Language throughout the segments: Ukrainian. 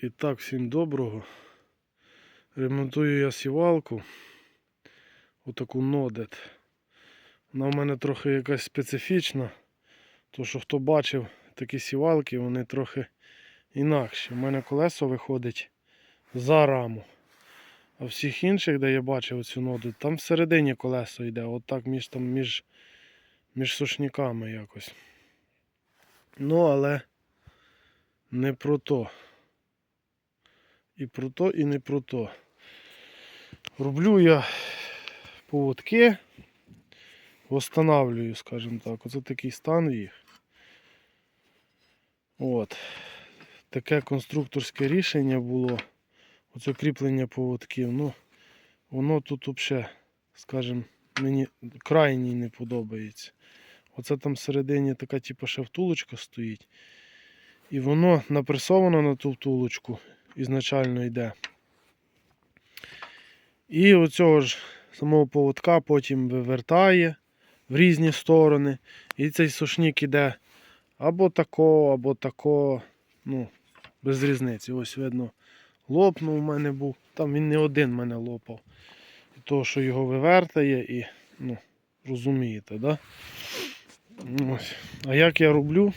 І так, всім доброго. Ремонтую я сівалку. Отаку нодет. Вона в мене трохи якась специфічна. То що хто бачив такі сівалки, вони трохи інакші. У мене колесо виходить за раму. А всіх інших, де я бачив цю ноду, там всередині колесо йде, отак між, там, між, між сушниками якось. Ну, але не про то. І про то, і не про то. Роблю я поводки, восстанавлюю, скажімо так. Оце такий стан їх. От. Таке конструкторське рішення було. Оце кріплення поводків. Ну, воно тут взагалі, скажімо, мені крайній не подобається. Оце там всередині така типу ще втулочка стоїть. І воно напресовано на ту втулочку ізначально йде. І оцього ж самого поводка потім вивертає в різні сторони. І цей сушник іде або тако, або тако. Ну, без різниці. Ось видно, лопнув у мене був. Там він не один мене лопав. І того, що його вивертає і, ну, розумієте, да? Ось. А як я роблю,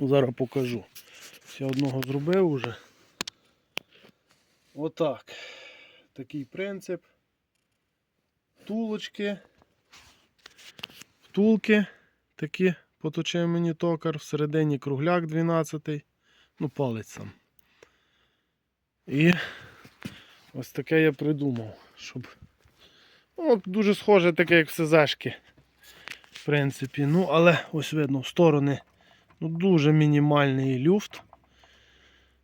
зараз покажу. Я одного зробив уже. Отак. Такий принцип. Втулочки. Втулки такі поточив мені токар. Всередині кругляк 12. Ну, палець сам. І ось таке я придумав, щоб. Ну, дуже схоже таке, як в СЗшки. В принципі. Ну, але ось видно, в сторони ну, дуже мінімальний люфт.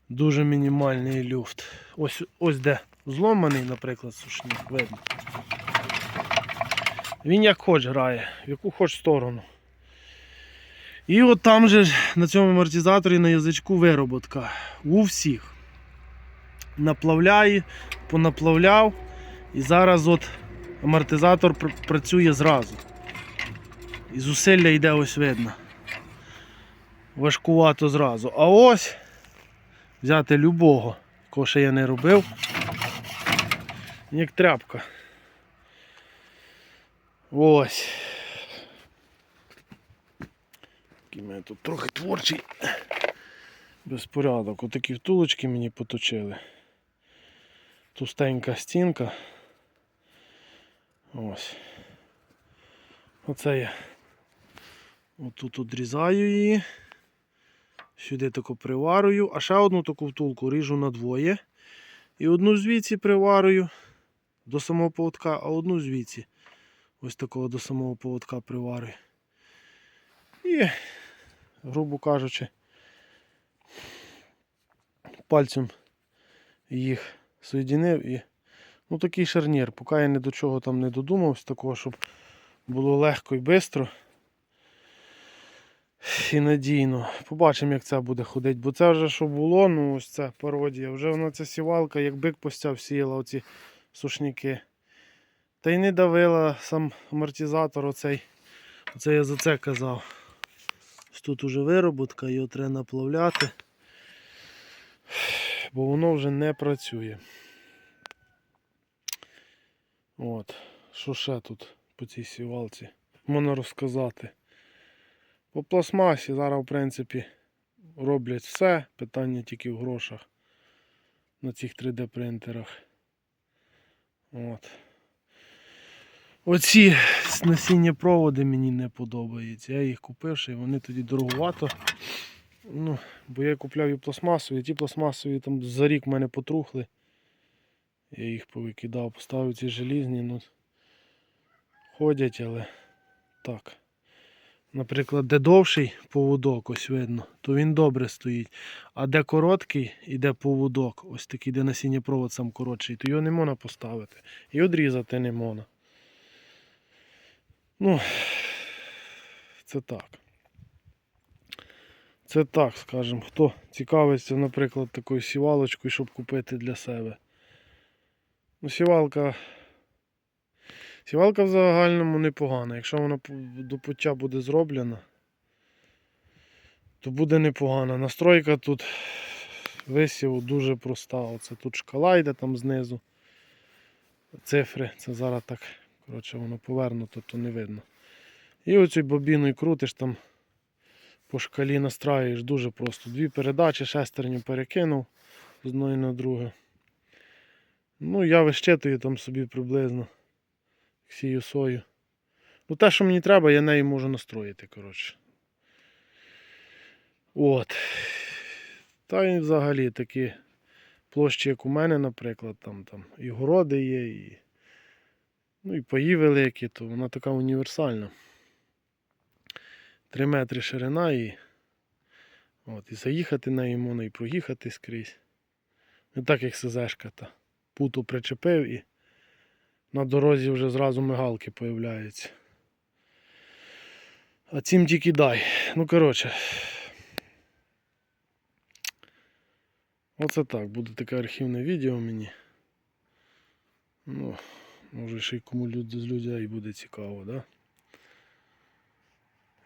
Дуже мінімальний люфт. Ось ось де зломаний, наприклад, сушник, видно. Він як хоч грає, в яку хоч сторону. І от там же на цьому амортизаторі на язичку вироботка. У всіх. Наплавляє, понаплавляв. І зараз от амортизатор пр- працює зразу. І зусилля йде ось видно. Важкувато зразу. А ось взяти любого, кого ще я не робив. Як тряпка. Ось. Такий мене тут трохи творчий безпорядок. Отакі втулочки мені поточили. Тустенька стінка. Ось. Оце я отут одрізаю її. Сюди таку приварую, а ще одну таку втулку ріжу на двоє. І одну звідси приварую до самого поводка, а одну звідси ось такого до самого поводка приварюю. І, грубо кажучи, пальцем їх соєдинив і ну такий шарнір, поки я ні до чого там не додумався, такого, щоб було легко і швидко і надійно. Побачимо, як це буде ходити. Бо це вже що було, ну ось це пародія. Вже вона ця сівалка, як бик постяв, сіяла оці сушники. Та й не давила сам амортизатор оцей. Оце я за це казав. Ось Тут уже вироботка, його треба наплавляти. Бо воно вже не працює. От. Що ще тут по цій сівалці? Можна розказати. По пластмасі зараз, в принципі, роблять все. Питання тільки в грошах на цих 3D принтерах. От. Оці насіння проводи мені не подобаються. Я їх купив, й вони тоді дороговато. Ну, бо я купляв і пластмасові, ті пластмасові там за рік в мене потрухли. Я їх повикидав, поставив ці желізні, ну ходять, але так. Наприклад, де довший поводок, ось видно, то він добре стоїть. А де короткий і де поводок, ось такий, де насіння провод сам коротший, то його не можна поставити. І одрізати не можна. Ну, це так. Це так, скажімо, хто цікавиться, наприклад, такою сівалочкою, щоб купити для себе. Ну, сівалка. Сівалка в загальному непогана. Якщо вона до пуття буде зроблена, то буде непогана. Настройка тут висіву дуже проста. Оце тут шкала йде там знизу. Цифри. Це зараз так, коротше, воно повернуто, то не видно. І оцю бобіною крутиш там по шкалі настраюєш дуже просто. Дві передачі, шестерню перекинув з одної на друге. Ну, я вищитую там собі приблизно сію сою. Ну, те, що мені треба, я нею можу настроїти, коротше. От. Та й взагалі такі площі, як у мене, наприклад, там, там і городи є, і, ну, і паї великі, то вона така універсальна. 3 метри ширина і, от, і заїхати нею можна, і проїхати скрізь. Не так, як СЗшка та. Путу причепив і на дорозі вже зразу мигалки появляються. А цим тільки дай. Ну, коротше. Оце так, буде таке архівне відео мені. Ну, може ще й кому люд- з людей буде цікаво, да?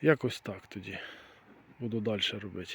Якось так тоді. Буду далі робити.